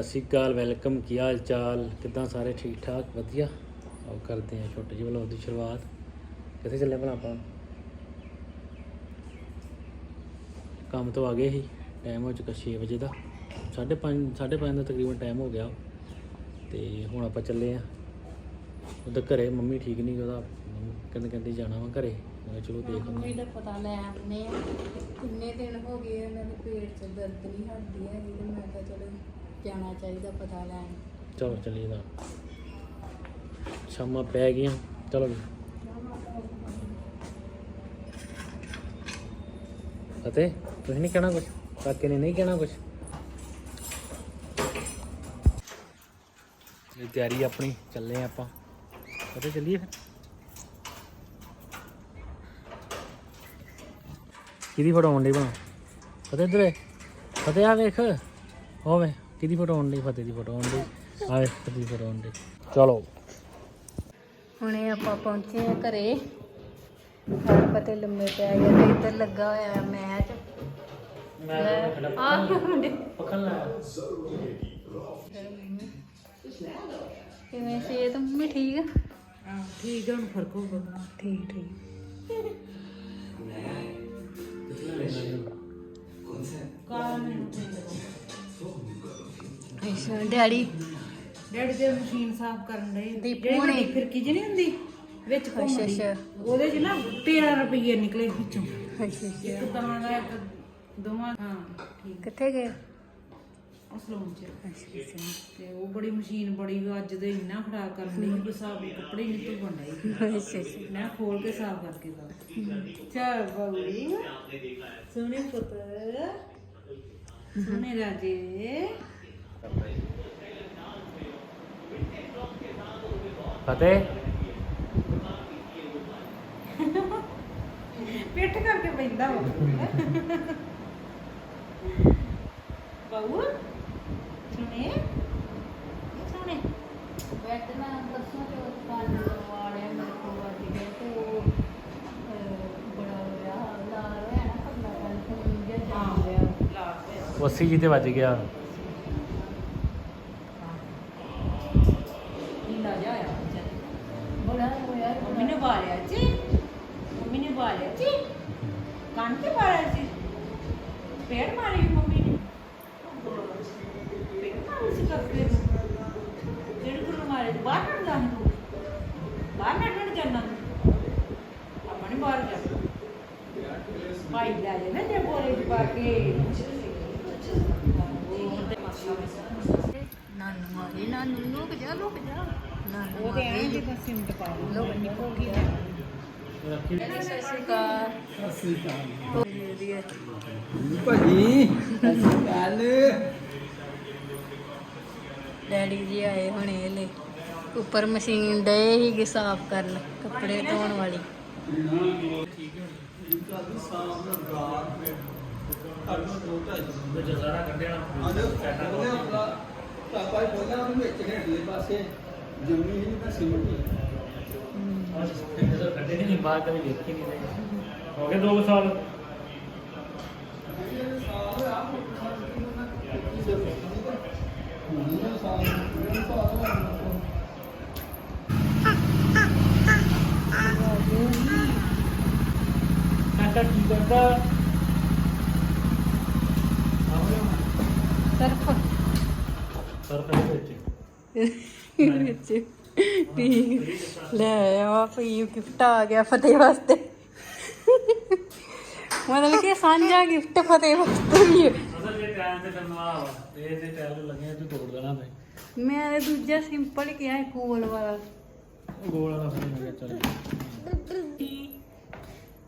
ਸਤਿ ਸ਼੍ਰੀ ਅਕਾਲ, ਵੈਲਕਮ, ਕੀ ਹਾਲ ਚਾਲ? ਕਿਦਾਂ ਸਾਰੇ ਠੀਕ ਠਾਕ? ਵਧੀਆ। ਆਓ ਕਰਦੇ ਹਾਂ ਛੋਟੇ ਜਿਹੇ ਵਲੋਗ ਦੀ ਸ਼ੁਰੂਆਤ। ਕਿੱਥੇ ਚੱਲੇ ਭਲਾ ਆਪਾਂ? ਕੰਮ ਤੋਂ ਆ ਗਏ ਸੀ। ਟਾਈਮ ਹੋ ਚੁੱਕਾ 6 ਵਜੇ ਦਾ। 5:30 5:30 ਦਾ ਤਕਰੀਬਨ ਟਾਈਮ ਹੋ ਗਿਆ। ਤੇ ਹੁਣ ਆਪਾਂ ਚੱਲੇ ਆ ਉਹਦਾ ਘਰੇ ਮੰਮੀ ਠੀਕ ਨਹੀਂ ਉਹਦਾ ਕਹਿੰਦੇ ਕਹਿੰਦੇ ਜਾਣਾ ਵਾ ਘਰੇ। ਮੈਂ ਚਲੋ ਦੇਖ ਮੰਮੀ ਦਾ ਪਤਾ ਲੈ ਆਉਂਦੇ ਆ ਕਿੰਨੇ ਦਿਨ ਹੋ ਗਏ ਇਹਨਾਂ ਦੇ ਪੇਟ 'ਚ ਦਰਦ ਨਹੀਂ ਹਟਦੀ ਹੈਗੀ ਤੇ ਮੈਂ ਕਿਹਾ ਚਲੋ ਜਾਣਾ ਚਾਹੀਦਾ ਪਤਾ ਲੈਣ। ਚਲੋ ਚੱਲੀਏ ਦਾ ਸ਼ਾਮਾਂ ਪੈ ਗਈਆਂ। ਚਲੋ ਜੀ। ਅਤੇ ਤੁਸੀਂ ਨਹੀਂ ਕਹਿਣਾ ਕੁਝ ਕਾਕੇ ਨੇ ਨਹੀਂ ਕਹਿਣਾ ਕੁਝ ਇਹ ਤਿਆਰੀ ਆਪਣੀ ਚੱਲੇ ਆਪਾਂ। ਅਤੇ ਚੱਲੀਏ ਫਿਰ। ਕਿਹਦੀ ਫੋਟੋ ਆਉਣ ਡਈ ਬਣਾ ਫਤਿਹ ਇੱਧਰ ਫਤਿਹ ਆ ਵੇਖ। ਹੋਵੇ ਕਿਹਦੀ ਫੋਟੋ ਆਉਣ ਡਈ ਫਤਿਹ ਦੀ ਫੋਟੋ ਆਉਣ ਡਈ ਆ ਵੇਖ ਫਤਿਹ ਦੀ ਫੋਟੋ ਆਉਣ ਡਈ। ਚਲੋ। ਹੁਣੇ ਆਪਾਂ ਪਹੁੰਚੇ ਆ ਘਰੇ। ਹਰ ਪਤੇ ਲੰਮੇ ਪਿਆ ਜਾਂ ਤੇ ਇੱਧਰ ਲੱਗਾ ਹੋਇਆ ਹੈ ਮੈਚ। ਆ ਪਕੜ ਲੈ ਕਿਵੇਂ ਸਿਹਤ? ਮੰਮੀ ਠੀਕ ਆ? ਠੀਕ ਹੈ ਹੁਣ ਫ਼ਰਕ ਹੋਊਗਾ ਠੀਕ ਠੀਕ। ਅੱਛਾ ਡੈਡੀ। ਡੈਡੀ ਦੇ ਮਸ਼ੀਨ ਸਾਫ਼ ਕਰਨ ਦੇ ਦੀਪੂ ਜਿਹੜੀ। ਵੱਡੀ ਫਿਰਕੀ ਜਿਹੀ ਨਹੀਂ ਹੁੰਦੀ? ਵਿੱਚ ਘੁੰਮਦੀ। ਅੱਛਾ। ਉਹਦੇ 'ਚ ਨਾ 13 ਰੁਪਏ ਨਿਕਲੇ ਵਿੱਚੋਂ। ਅੱਛਾ ਇੱਕ ਤਾਂ ਦਾ ਇੱਕ ਦੋਵਾਂ ਹਾਂ ਠੀਕ। ਕਿੱਥੇ ਗਏ? ਉਸ ਲੋਨ 'ਚ। ਅੱਛਾ ਅੱਛਾ। ਤੇ ਉਹ ਬੜੀ ਮਸ਼ੀਨ ਬੜੀ ਅੱਜ ਦੇ ਇੰਨਾ ਖੜਾ ਕਰਨ ਦੀ ਕਿ ਸਾਬ ਕੱਪੜੇ ਨਹੀਂ ਧੋਣ ਡਈ ਅੱਛਾ ਅੱਛਾ। ਮੈਂ ਖੋਲ ਕੇ ਸਾਫ਼ ਕਰਕੇ ਦਾ ਚਲ ਬਉੜੀ ਸੋਹਣੇ ਪੁੱਤ। ਸੋਹਣੇ ਰਾਜੇ। ਫਤਿਹ। ਪਿੱਠ ਕਰਕੇ ਪੈਂਦਾ ਵਾ। ਬਾਊ ਸੁਣੇ ਸੁਣੇ ਬੈਠ ਨਾ ਪਰਸੋਂ ਤੇ ਉਹ ਦੁਕਾਨ ਵਾਲਿਆ ਮੇਰੇ ਕੋਲ ਵੱਜ ਗਏ ਤੇ ਉਹ ਅਹ, ਬੜਾ ਹੋਇਆ ਲਾਲ ਹੋਇਆ ਨਾ ਪੱਲਾ ਕੰਨ ਤੋਂ ਜਿਹਾ ਜੰਮ ਗਿਆ ਲਾ ਪਿਆ ਉਹ 80 ਜੀ ਤੇ ਵੱਜ ਗਿਆ ਨੀਂਦਾ ਜਾ ਆਇਆ ਵਿਚਾਰੇ ਬੜਾ ਹੋਇਆ ਮੰਮੀ ਨੇ ਬਾਲਿਆ ਜੀ। ਮੰਮੀ ਨੇ ਬਾਲਿਆ ਜੀ। ਕੰਨ ਤੇ ਬਾਲਿਆ ਸੀ ਪੇੜ ਮਾਰੀ ਮੰਮੀ ਨੇ। ਪੇੜ ਮਾਰੀ ਸੀ ਕੱਪੜੇ ਜਿਹੜੇ ਕੋਲ ਮਾਰੇ? ਤੇ ਬਾਹਰ ਕੱਢਦਾ ਸੀ ਤੂੰ ਬਾਹਰ ਨਾ ਕੱਢ ਜੇ ਜੇ ਉਹ ਤੇ ਜਾ ਜਾ ਐਂ ਜੇ ਬਸ ਸਿਮਟ ਪਾ ਲੋ ਨਿਕੋ ਕੀ ਸਤਿ ਸ਼੍ਰੀ ਅਕਾਲ ਸਤਿ ਸ਼੍ਰੀ ਅਕਾਲ ਭਾਜੀ ਸਤਿ ਸ਼੍ਰੀ ਅਕਾਲ ਡੈਡੀ ਜੀ ਆਏ ਹੁਣੇ ਲੈ ਉੱਪਰ ਮਸ਼ੀਨ ਡਏ ਸੀਗੇ ਸਾਫ਼ ਕਰਨ ਕੱਪੜੇ ਧੋਣ ਵਾਲੀ। ਜਜ਼ਾਰਾ ਕੱਢਿਆ ਪਾਪਾ ਬੋਲਿਆ ਉਹਨੂੰ ਵਿੱਚ ਹੇਠਲੇ ਪਾਸੇ ਹੀ ਹੀ ਨਹੀਂ ਬਾਹਰ ਕਦੇ ਵੇਖੀ ਨਹੀਂ ਰਹੇ ਹੋ ਗਏ 2 ਸਾਲ ਕਾਕਾ ਕੀ ਕਰਦਾ ਸਰਫ ਸਰ ਪਹਿਲੇ ਵਿੱਚ ਵਿੱਚ ਠੀਕ ਲੈ ਆ ਪਈ ਗਿਫਟ ਆ ਗਿਆ ਫਤਿਹ ਵਾਸਤੇ। ਮਤਲਬ ਕਿ ਸਾਂਝਾ ਗਿਫਟ ਫਤਿਹ ਵਾਸਤੇ ਵੀ ਹੈ। ਅਸਲ ਇਹ ਟਾਈਮ ਤੇ ਕਰਨਾ ਵਾ ਇਹ ਤੇ ਟਾਈਮ ਲੱਗੇ ਤੂੰ ਤੋੜ ਦੇਣਾ ਤੇ। ਮੈਂ ਤਾਂ ਦੂਜਾ ਸਿੰਪਲ ਕਿਹਾ ਹੈ ਕੋਲ ਵਾਲਾ। ਗੋਲ ਵਾਲਾ ਫਿਰ ਮੈਂ ਚੱਲ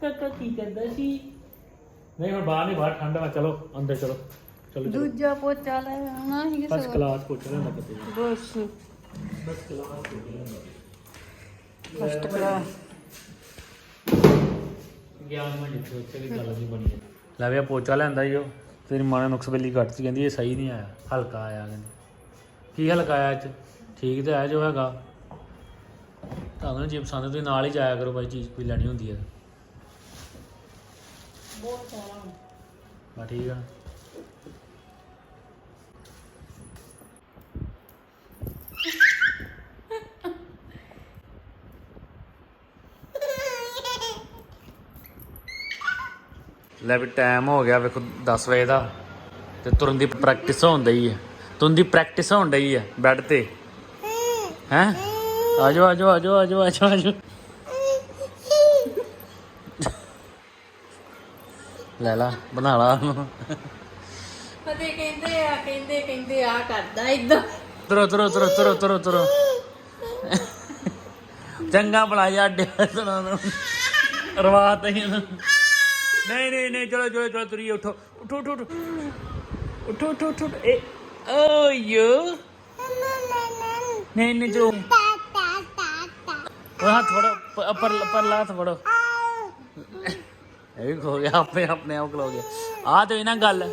ਕਾਕਾ ਕੀ ਕਰਦਾ ਸੀ? ਨਹੀਂ ਹੁਣ ਬਾਹਰ ਨਹੀਂ ਬਾਹਰ ਠੰਡ ਵਾ ਚਲੋ ਅੰਦਰ ਚਲੋ। ਚਲੋ ਦੂਜਾ ਪੋਚਾ ਲੈ ਆਉਣਾ ਸੀ ਫਸਟ ਕਲਾਸ ਪੁੱਛ ਲੈਣਾ ਕਿਤੇ। ਬਸ। ਫਸਟ ਕਲਾਸ ਲੈ ਵੀ ਪੋਚਾ ਲੈਂਦਾ ਈ ਉਹ। ਤੇਰੀ ਮਾਂ ਨੇ ਨੁਕਸ ਬਿੱਲੀ ਕੱਟਤੀ ਕਹਿੰਦੀ ਇਹ ਸਹੀ ਨਹੀਂ ਆਇਆ ਹਲਕਾ ਆਇਆ ਕਹਿੰਦੀ। ਕੀ ਹਲਕਾ ਆਇਆ ਇਹ ਚ? ਠੀਕ ਤੇ ਆਇਆ ਜੋ ਹੈਗਾ। ਤੁਹਾਨੂੰ ਜੇ ਪਸੰਦ ਤੁਸੀਂ ਨਾਲ ਹੀ ਜਾਇਆ ਕਰੋ ਬਾਈ ਚੀਜ਼ ਕੋਈ ਲੈਣੀ ਹੁੰਦੀ ਹੈ ਬਹੁਤ ਸਾਰਾ ਬਾ ਠੀਕ ਆ। ਲੈ ਵੀ ਟਾਈਮ ਹੋ ਗਿਆ ਵੇਖੋ 10 ਵਜੇ ਦਾ। ਤੇ ਤੁਰਨ ਦੀ ਪ੍ਰੈਕਟਿਸ ਹੋਣ ਡਈ ਹੈ ਤੁਰਨ ਦੀ ਪ੍ਰੈਕਟਿਸ ਹੋਣ ਡਈ ਹੈ ਬੈੱਡ ਤੇ। ਹੈ? ਆਜੋ ਆਜੋ ਆਜੋ ਆਜੋ ਆਜੋ ਆਜੋ। ਲੈ ਲਾ ਬਣਾ ਲਾ। ਫਤੇ ਕਹਿੰਦੇ ਆ ਕਹਿੰਦੇ ਕਹਿੰਦੇ ਆ ਕਰਦਾ ਇਦਾਂ ਤੁਰੋ ਤੁਰੋ ਤੁਰੋ ਤੁਰੋ ਤੁਰੋ ਤੁਰੋ। ਚੰਗਾ ਯਾਰ ਡਿਆ ਸੁਣਾ ਨੂੰ। ਰਵਾਤ ਨਹੀਂ ਇਹਨੂੰ। ਨਹੀਂ ਨਹੀਂ ਨਹੀਂ ਚਲੋ ਚਲੋ ਚਲੋ ਤੁਰੀ ਉਠੋ ਉਠੋ ਉਠੋ ਉਠੋ ਉਠੋ ਉਠੋ ਉਠੋ ਏ ਓ ਨਹੀਂ ਨਹੀਂ ਚਲੋ ਉਹ ਹੱਥ ਫੜੋ ਪ- ਪਰ ਪਰ ਲਾ ਫੜੋ ਇਹ ਵੀ ਖੋ ਗਿਆ ਆਪਣੇ ਆਪਣੇ ਆਪ ਖਲੋ ਗਿਆ ਆ ਤੇ ਇਹਨਾਂ ਗੱਲ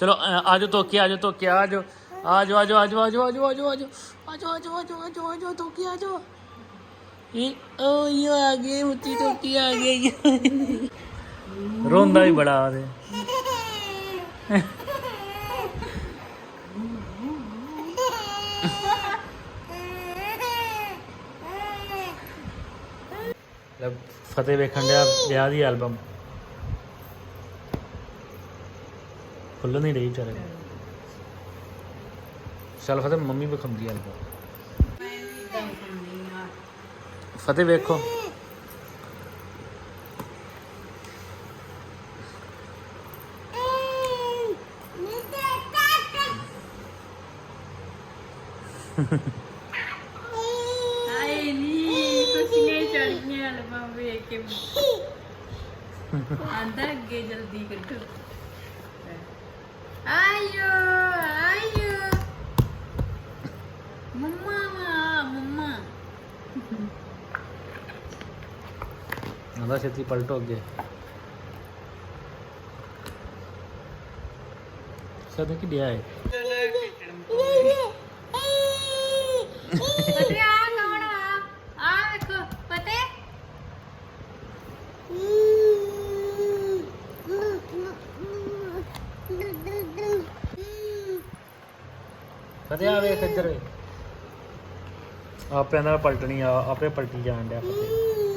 ਚਲੋ ਆਜੋ ਤੋਕੇ ਆਜੋ ਤੋਕੇ ਆਜੋ ਆਜੋ ਆਜੋ ਆਜੋ ਆਜੋ ਆਜੋ ਆਜੋ ਆਜੋ ਆਜੋ ਆਜੋ ਆਜੋ ਆਜੋ ਆਜੋ ਤੋਕੇ ਆਜੋ ਇਹ ਓ ਯੋ ਆ ਗਏ ਮੁੱਤੀ ਤੋਕੀ ਆ ਗਈ ਰੋਂਦਾ ਵੀ ਬੜਾ ਆਦੇ ਲੈ ਫਤਿਹ ਵੇਖਣ ਡਿਆ ਵਿਆਹ ਦੀ ਐਲਬਮ ਖੁੱਲ ਨਹੀਂ ਰਹੀ ਵਿਚਾਰੇ ਨੂੰ। ਚੱਲ ਫਤਿਹ, ਮੰਮੀ ਵਿਖਾਉਂਦੀ ਐਲਬਮ ਫਤਿਹ ਵੇਖੋ। ਆਏ ਨੀ ਕੁਛੀਆਂ ਚੜੀਆਂ ਲਵਾਂ ਵੇਖ ਕੇ। ਆਂਦਾ ਅੱਗੇ ਜਲਦੀ ਕੱਢੋ। ਆਇਓ ਆਇਓ। ਮੰਮਾ ਵਾ, ਮੰਮਾ। ਆਂਦਾ ਛੇਤੀ ਪਲਟੋ ਅੱਗੇ। ਸਦਾ ਡਿਆ ਹੈ ਪਤੇ ਆ ਕੌਣ ਆ? ਆ ਵੇਖੋ, ਪਤੇ? ਫਤਿਹ ਆ ਵੇਖ ਇੱਧਰ। ਵੇ ਆਪੇ ਨਾਲ ਪਲਟਣੀ ਆ, ਆਪੇ ਪਲਟੀ ਜਾਣ ਡਿਆ ਫਤਿਹ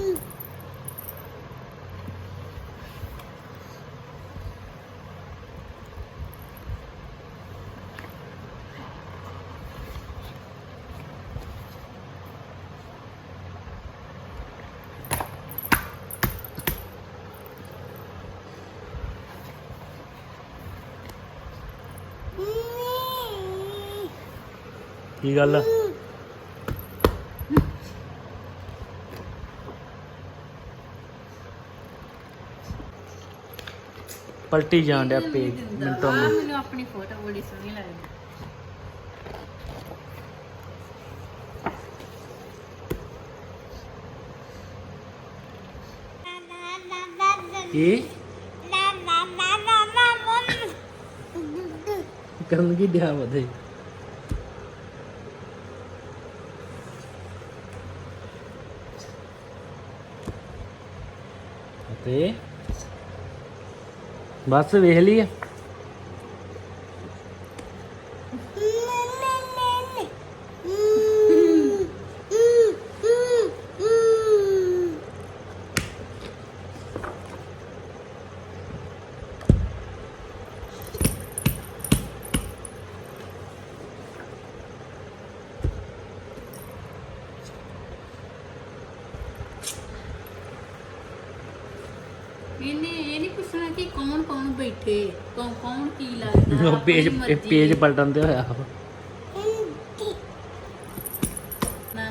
ਕੀ ਗੱਲ ਆ? ਪਲਟੀ ਜਾਣ ਡਿਆ ਪੇਜ ਮਿੰਟੋ ਮੈਨੂੰ ਆਪਣੀ ਫੋਟੋ ਬੜੀ ਸੋਹਣੀ ਲੱਗਦੀ ਕੀ ਕਰਨ ਕੀ ਡਿਆ ਵਧੇ ਅਤੇ ਬਸ ਵੇਖ ਲਈ ਆ ਇਹਨੇ ਇਹ ਨਹੀਂ ਪੁੱਛਣਾ ਕਿ ਕੌਣ ਕੌਣ ਬੈਠੇ ਕੌਣ ਕੌਣ ਕੀ ਲੱਗਦਾ ਉਹ ਪੇਜ ਆਪਣੀ ਇਹ ਮਰਜ਼ੀ। ਪੇਜ ਪਲਟਣ ਤੇ ਹੋਇਆ ਵਾ। ਨਾ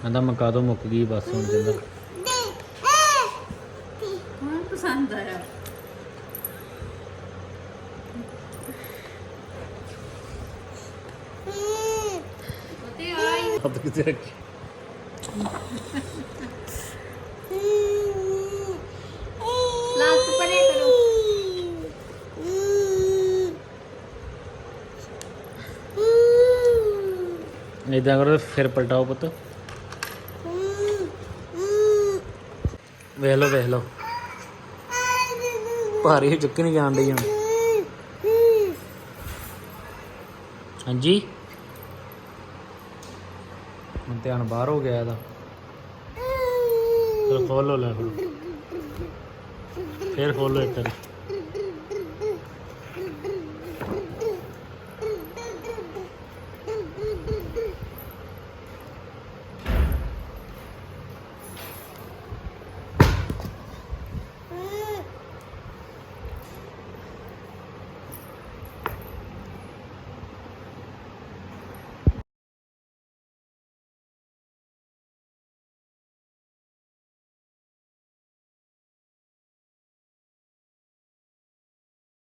ਕਹਿੰਦਾ ਮਕਾ ਦੋ ਮੁੱਕ ਗਈ ਬਸ ਹੁਣ ਕਹਿੰਦਾ ਕੌਣ ਪਸੰਦ ਆਇਆ ਤੇ ਆਈ ਹੱਥ ਕਿਤੇ ਰੱਖੀ ਲਾਸਟ ਪਰੇ ਕਰੋ ਇਦਾਂ ਕਰੋ ਫਿਰ ਪਲਟਾਓ ਪੁੱਤ ਵੇਖ ਲਓ ਵੇਖ ਲਓ ਭਾਰੀ ਚੁੱਕੀ ਨਹੀਂ ਜਾਣ ਡਈ ਹੁਣ। ਹਾਂਜੀ? ਹੁਣ ਧਿਆਨ ਬਾਹਰ ਹੋ ਗਿਆ ਇਹਦਾ। ਚਲ ਖੋਲੋ ਲੈ ਹੁਣ। ਫੇਰ ਖੋਲੋ ਇੱਕ ਵਾਰੀ।